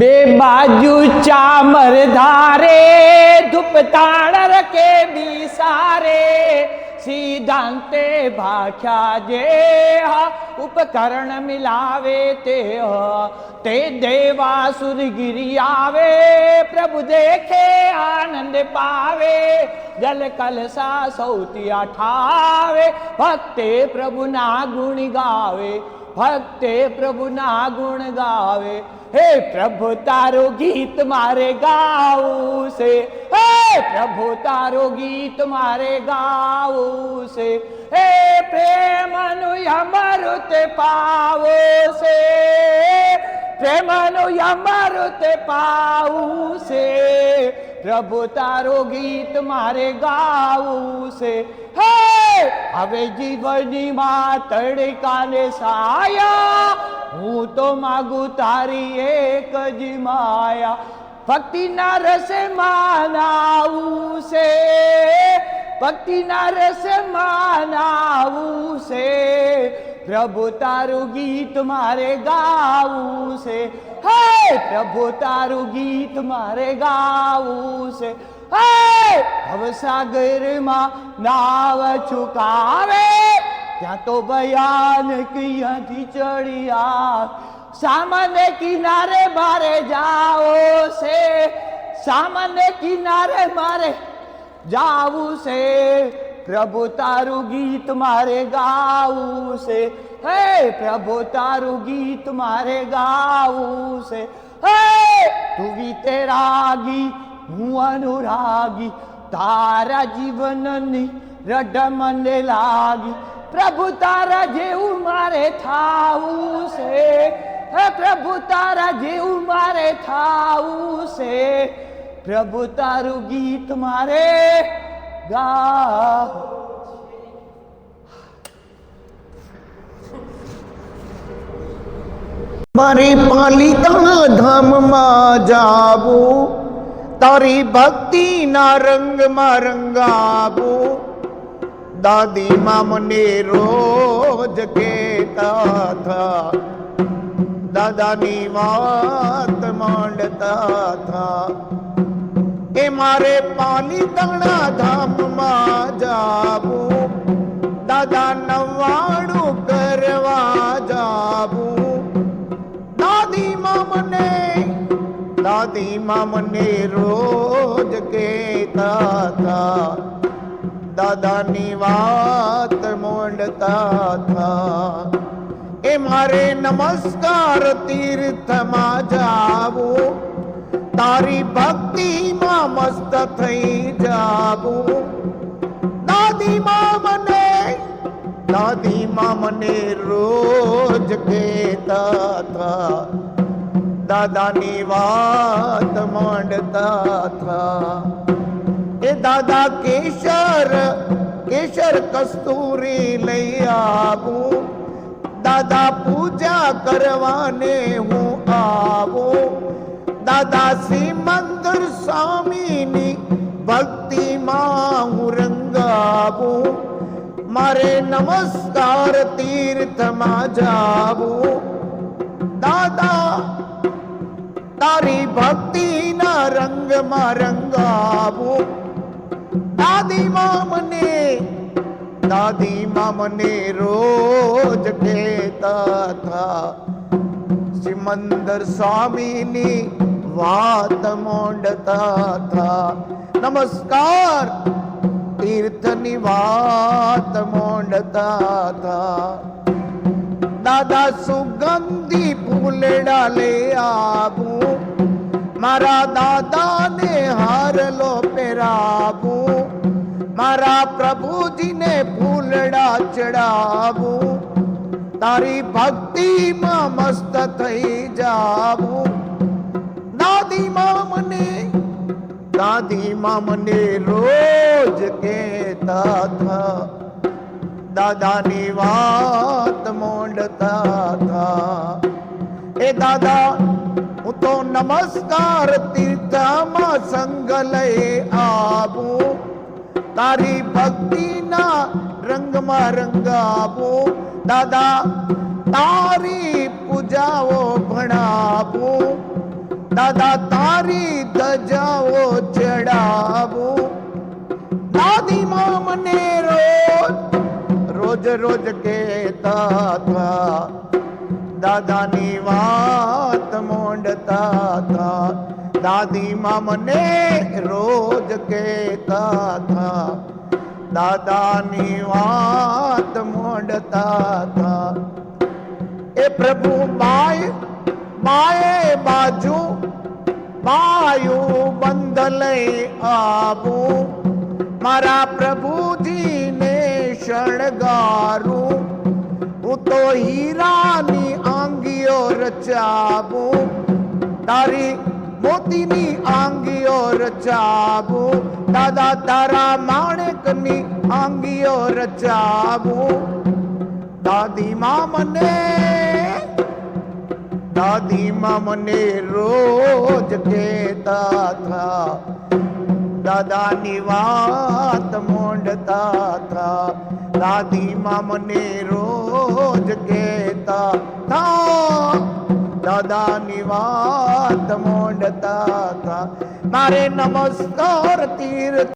બે બાજુ ચામર ધારે ધૂપ તાળર કે બિસારે. સિદ્ધાંતે ભાખ્યા જે ઉપકરણ મિલાવે તે તે દેવાસુર ગિરી આવે, પ્રભુ દેખે આનંદ પાવે. જલ કલસા સૌથી અઠાવે, ભક્તે પ્રભુના ગુણ ગાવે. ભક્તે પ્રભુના ગુણ ગાવે. હે પ્રભુ, તારો ગીત મારે ગાવું છે હે પ્રભુ, તારો ગીત મારે ગાવું છે હે પ્રેમનું અમૃત પાવો છે પ્રેમનું અમૃત પાવું છે પ્રભુ, તારો ગીત મારે ગાવું છે હે હવે જીવનની માં તડકાને સાયા. હું તો માગું તારી એક જ માયા. ભક્તિના રસે માનાવું છે. ભક્તિના રસે માનાવું છે. પ્રભુ તારું ગીત મારે ગાવું છે. હે પ્રભુ તારું ગીત મારે ગાવું છે. હે! સાગરમાં નાવ છુકાવે. ત્યાં તો ભયાનક અહીંયાથી ચડિયા સામાન્ય કિનારે મારે જાઓ છે. સામાન્ય કિનારે મારે જાવું છે. પ્રભુ તારું ગીત મારે ગાવું છે. હે, પ્રભુ તારું ગીત મારે ગાવું છે. હે, તું વિતરાગી હું અનુરાગી, તારા જીવનની રડ મને લાગી. પ્રભુ તારા જેવું મારે થાવું છે. હે પ્રભુ તારા જેવું મારે થાવું છે. પ્રભુ તારું ગીત મારે ગા મારે પાલિતા ધામમાં જાવું. તારી ભક્તિના રંગમાં રંગાવું. દાદીમાં મને રોજ કેતા થા. દાદાની વાત માંડતા થા. કે મારે પાલિતાણા ધામમાં દાદીમાં મને રોજ કહેતા હતા, દાદાની વાત મોંડતા હતા એ મારે નમસ્કાર તીર્થમાં જાવું, તારી ભક્તિમાં મસ્ત થઈ જાવું. દાદીમાં મને દાદીમાં મને રોજ કહેતા હતા દાદાની વાત માંડતા હતા એ દાદા કેશર કેશર કસ્તુરી લઈ આવું. દાદા પૂજા કરવાને હું આવું. દાદા શ્રી મંદર સ્વામીની ભક્તિમાં હું રંગાવું. મારે નમસ્કાર તીર્થમાં જાવું. દાદા તારી ભક્તિના રંગમાં રંગાવો. દાદીમાં મને દાદીમાં મને રોજ કહેતા હતા સિમંદર સ્વામીની વાત મોંડતા હતા નમસ્કાર, તીર્થની વાત મોંડતા હતા દાદા સુગંધી ફૂલડા લે આવું મારા દાદાને હારલો પહેરાવું. મારા પ્રભુજીને ફૂલડા ચડાવું. તારી ભક્તિમાં મસ્ત થઈ જાવું. દાદીમાં મને દાદી મને રોજ કેતા થા દાદાની વાત મોડતા હતા એ દાદા, હું તો નમસ્કાર તીર્થમાં સંગ લઈ આવું તારી ભક્તિના રંગમાં રંગાવું દાદા, તારી પૂજાઓ ભણાવું. દાદા, તારી ધજાઓ ચડાવું. દાદી મને રોજ રોજ રોજ કહેતા હતા. દાદાની વાત મોંડતા હતા. દાદીમાં મને રોજ કહેતા હતા. દાદાની વાત મોંડતા હતા. એ પ્રભુ બાય બાએ બાજુ બાયું બંધ લઈ આવું. મારા પ્રભુજીને શણગારું હું તો હીરાની આંગીઓ રચાવું. તારી મોતીની આંગીઓ રચાવું. દાદા તારા માણેકની આંગીઓ રચાવું. દાદીમાં મને દાદીમાં મને રોજ કહેતા હતા દાદાની વાત મોંડતા હતા દાદીમાં મને રોજ કહેતા થા. દાદાની વાત મોંડતા તા મારે નમસ્કાર તીર્થ